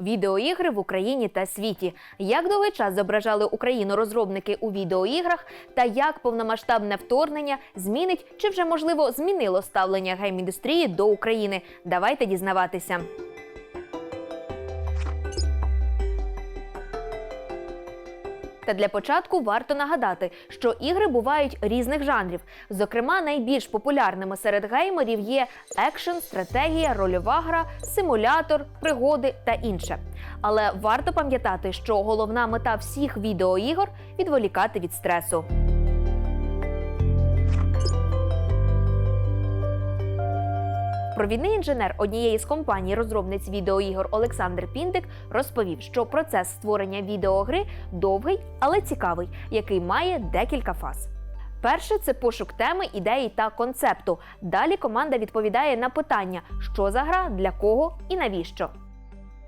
Відеоігри в Україні та світі. Як довгий час зображали Україну розробники у відеоіграх, та як повномасштабне вторгнення змінить чи вже можливо змінило ставлення гейм-індустрії до України? Давайте дізнаватися. Та для початку варто нагадати, що ігри бувають різних жанрів. Зокрема, найбільш популярними серед геймерів є екшен, стратегія, рольова гра, симулятор, пригоди та інше. Але варто пам'ятати, що головна мета всіх відеоігор відволікати від стресу. Провідний інженер однієї з компаній розробниць відеоігор Олександр Піндик розповів, що процес створення відеогри довгий, але цікавий, який має декілька фаз. Перше це пошук теми, ідеї та концепту. Далі команда відповідає на питання, що за гра, для кого і навіщо.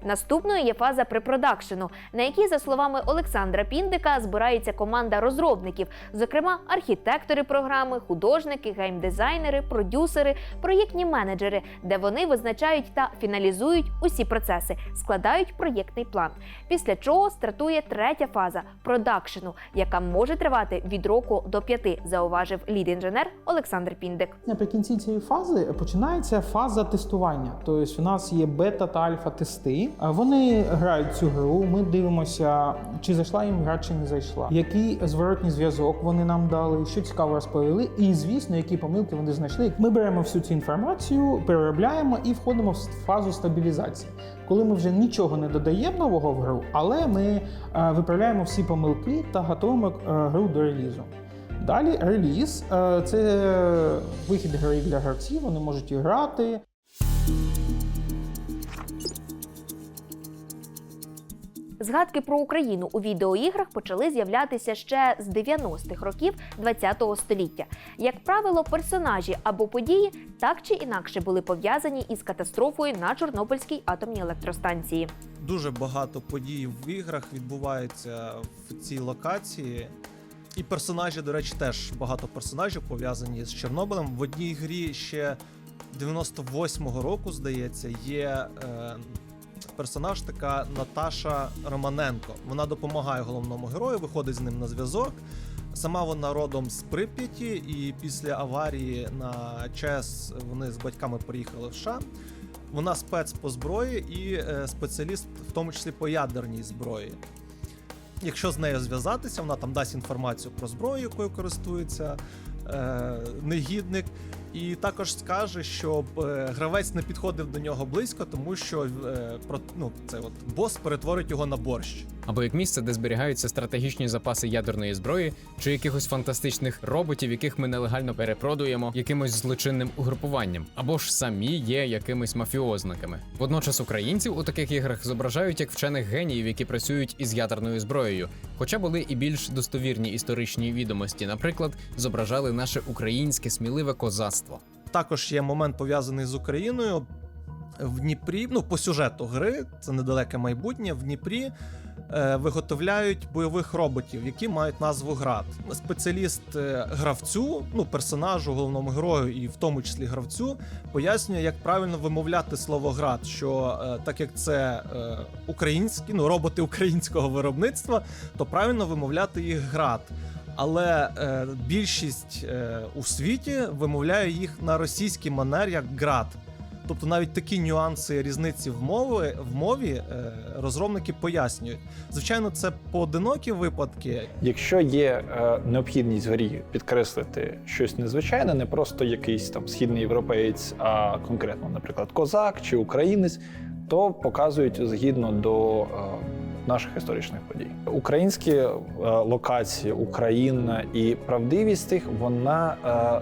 Наступною є фаза препродакшену, на якій, за словами Олександра Піндика, збирається команда розробників, зокрема архітектори програми, художники, геймдизайнери, продюсери, проєктні менеджери, де вони визначають та фіналізують усі процеси, складають проєктний план. Після чого стартує третя фаза продакшену, яка може тривати від року до п'яти, зауважив лід-інженер Олександр Піндик. Наприкінці цієї фази починається фаза тестування. Тобто у нас є бета та альфа тести. Вони грають цю гру. Ми дивимося, чи зайшла їм гра, чи не зайшла. Який зворотній зв'язок вони нам дали, що цікаво розповіли, і звісно, які помилки вони знайшли. Ми беремо всю цю інформацію, переробляємо і входимо в фазу стабілізації. Коли ми вже нічого не додаємо нового в гру, але ми е, виправляємо всі помилки та готуємо е, гру до релізу. Далі реліз е, це вихід гри для гравців, вони можуть і грати. Згадки про Україну у відеоіграх почали з'являтися ще з 90-х років ХХ століття. Як правило, персонажі або події так чи інакше були пов'язані із катастрофою на Чорнобильській атомній електростанції. Дуже багато подій в іграх відбувається в цій локації. І персонажі, до речі, теж багато персонажів пов'язані з Чорнобилем. В одній грі ще 98-го року, здається, є е, персонаж така Наташа Романенко. Вона допомагає головному герою, виходить з ним на зв'язок. Сама вона родом з Прип'яті, і після аварії на ЧАЕС вони з батьками приїхали в США. Вона спец по зброї і е, спеціаліст, в тому числі по ядерній зброї. Якщо з нею зв'язатися, вона там дасть інформацію про зброю, якою користується е, негідник, і також скаже, щоб е, гравець не підходив до нього близько, тому що е, про, ну, це от бос перетворить його на борщ. або як місце, де зберігаються стратегічні запаси ядерної зброї, чи якихось фантастичних роботів, яких ми нелегально перепродуємо якимось злочинним угрупуванням, або ж самі є якимись мафіозниками. Водночас українців у таких іграх зображають як вчених геніїв, які працюють із ядерною зброєю. Хоча були і більш достовірні історичні відомості, наприклад, зображали наше українське сміливе козацтво. Також є момент пов'язаний з Україною. В Дніпрі, ну по сюжету гри, це недалеке майбутнє. В Дніпрі е, виготовляють бойових роботів, які мають назву град. Спеціаліст е, гравцю, ну персонажу, головному герою, і в тому числі гравцю, пояснює, як правильно вимовляти слово град. Що е, так як це е, українські, ну роботи українського виробництва, то правильно вимовляти їх град. Але е, більшість е, у світі вимовляє їх на російський манер як град. Тобто навіть такі нюанси різниці в мови в мові е, розробники пояснюють. Звичайно, це поодинокі випадки. Якщо є е, необхідність в грі підкреслити щось незвичайне, не просто якийсь там східний європеєць, а конкретно, наприклад, козак чи українець, то показують згідно до е, наших історичних подій. Українські е, локації, Україна і правдивість тих, вона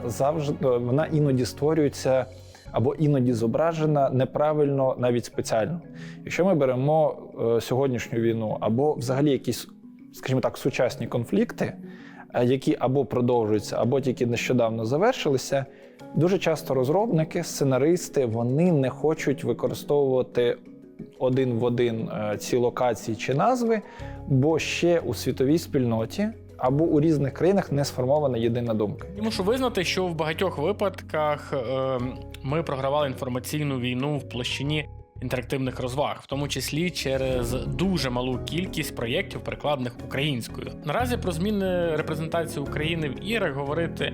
е, завжди вона іноді створюється. Або іноді зображена неправильно, навіть спеціально. Якщо ми беремо е, сьогоднішню війну, або взагалі якісь, скажімо так, сучасні конфлікти, е, які або продовжуються, або тільки нещодавно завершилися, дуже часто розробники, сценаристи вони не хочуть використовувати один в один е, ці локації чи назви, бо ще у світовій спільноті або у різних країнах не сформована єдина думка. Я мушу визнати, що в багатьох випадках е, ми програвали інформаційну війну в площині інтерактивних розваг, в тому числі через дуже малу кількість проєктів, перекладених українською. Наразі про зміни репрезентації України в іграх говорити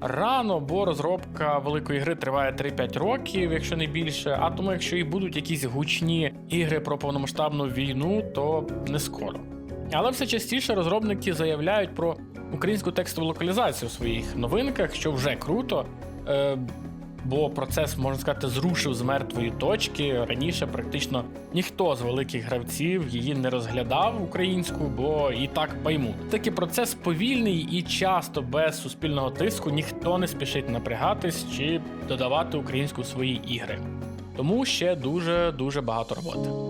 рано, бо розробка великої гри триває 3-5 років, якщо не більше. А тому, якщо і будуть якісь гучні ігри про повномасштабну війну, то не скоро. Але все частіше розробники заявляють про українську текстову локалізацію в своїх новинках, що вже круто. Бо процес, можна сказати, зрушив з мертвої точки. Раніше практично ніхто з великих гравців її не розглядав українську, бо і так поймуть. Такий процес повільний і часто без суспільного тиску ніхто не спішить напрягатись чи додавати українську в свої ігри. Тому ще дуже дуже багато роботи.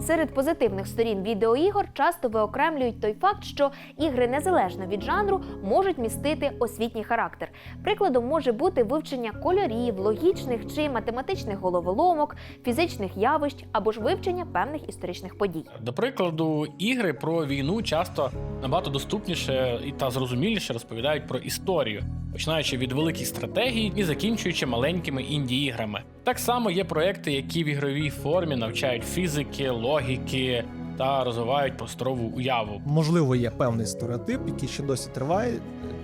Серед позитивних сторін відеоігор часто виокремлюють той факт, що ігри незалежно від жанру можуть містити освітній характер. Прикладом може бути вивчення кольорів, логічних чи математичних головоломок, фізичних явищ або ж вивчення певних історичних подій. До прикладу, ігри про війну часто набагато доступніше і та зрозуміліше розповідають про історію, починаючи від великих стратегій і закінчуючи маленькими інді-іграми. Так само є проекти, які в ігровій формі навчають фізики, логіки та розвивають просторову уяву. Можливо, є певний стереотип, який ще досі триває,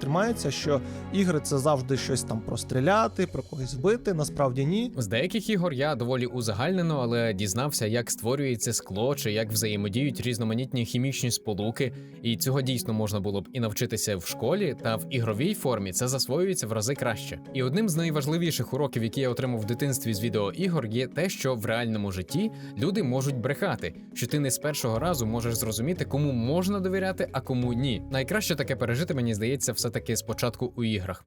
тримається, що ігри це завжди щось там про стріляти, про когось вбити. Насправді ні. З деяких ігор я доволі узагальнено, але дізнався, як створюється скло чи як взаємодіють різноманітні хімічні сполуки, і цього дійсно можна було б і навчитися в школі, та в ігровій формі це засвоюється в рази краще. І одним з найважливіших уроків, які я отримав в дитинстві з відеоігор, є те, що в реальному житті люди можуть брехати, що ти не з першого разу можеш зрозуміти, кому можна довіряти, а кому ні. Найкраще таке пережити, мені здається, все таки спочатку у іграх.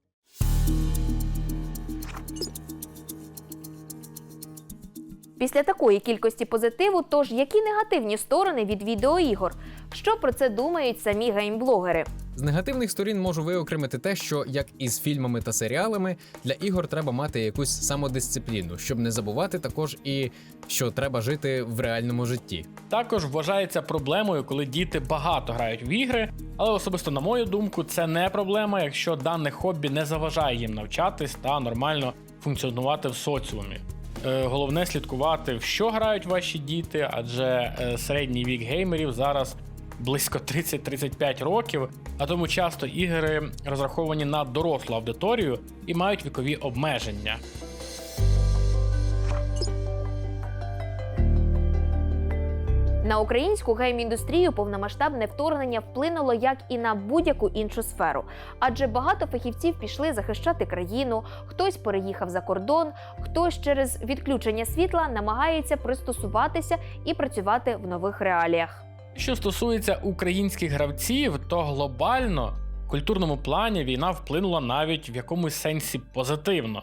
Після такої кількості позитиву, тож які негативні сторони від відеоігор? Що про це думають самі геймблогери? З негативних сторін можу виокремити те, що як із фільмами та серіалами, для ігор треба мати якусь самодисципліну, щоб не забувати також і що треба жити в реальному житті. Також вважається проблемою, коли діти багато грають в ігри, але особисто на мою думку, це не проблема, якщо дане хобі не заважає їм навчатись та нормально функціонувати в соціумі. Е, Головне слідкувати, в що грають ваші діти, адже е, середній вік геймерів зараз близько 30-35 років, а тому часто ігри розраховані на дорослу аудиторію і мають вікові обмеження. На українську гейм-індустрію повномасштабне вторгнення вплинуло як і на будь-яку іншу сферу, адже багато фахівців пішли захищати країну, хтось переїхав за кордон, хтось через відключення світла намагається пристосуватися і працювати в нових реаліях. Що стосується українських гравців, то глобально в культурному плані війна вплинула навіть в якомусь сенсі позитивно.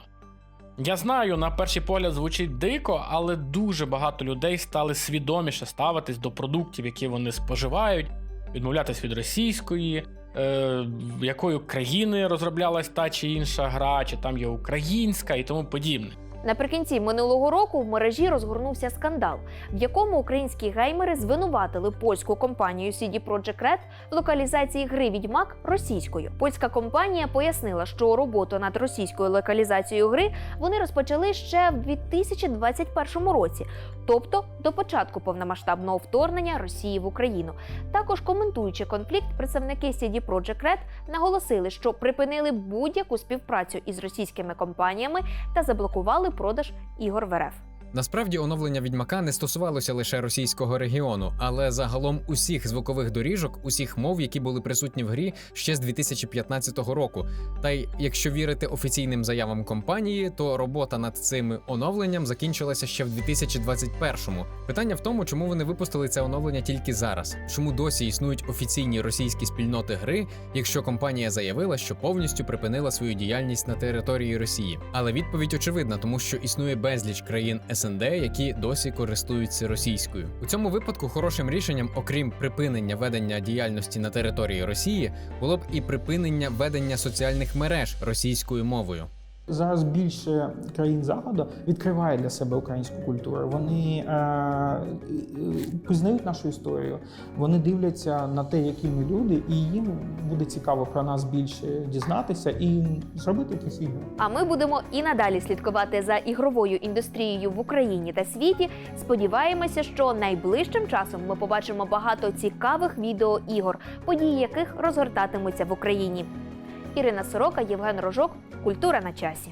Я знаю, на перший погляд звучить дико, але дуже багато людей стали свідоміше ставитись до продуктів, які вони споживають, відмовлятись від російської, е, якою країни розроблялась та чи інша гра, чи там є українська і тому подібне. Наприкінці минулого року в мережі розгорнувся скандал, в якому українські геймери звинуватили польську компанію CD Projekt Red в локалізації гри Відьмак російською. Польська компанія пояснила, що роботу над російською локалізацією гри вони розпочали ще в 2021 році, тобто до початку повномасштабного вторгнення Росії в Україну. Також коментуючи конфлікт, представники CD Projekt Red наголосили, що припинили будь-яку співпрацю із російськими компаніями та заблокували продаж ігор в РФ. Насправді оновлення відьмака не стосувалося лише російського регіону, але загалом усіх звукових доріжок, усіх мов, які були присутні в грі ще з 2015 року. Та й якщо вірити офіційним заявам компанії, то робота над цим оновленням закінчилася ще в 2021-му. Питання в тому, чому вони випустили це оновлення тільки зараз, чому досі існують офіційні російські спільноти гри, якщо компанія заявила, що повністю припинила свою діяльність на території Росії. Але відповідь очевидна, тому що існує безліч країн СНД, які досі користуються російською. У цьому випадку хорошим рішенням, окрім припинення ведення діяльності на території Росії, було б і припинення ведення соціальних мереж російською мовою. Зараз більше країн заходу відкриває для себе українську культуру. Вони е, е, пізнають нашу історію. Вони дивляться на те, які ми люди, і їм буде цікаво про нас більше дізнатися і зробити якісь ігри. А ми будемо і надалі слідкувати за ігровою індустрією в Україні та світі. Сподіваємося, що найближчим часом ми побачимо багато цікавих відеоігор, події яких розгортатимуться в Україні. Ірина Сорока, Євген Рожок, Культура на часі.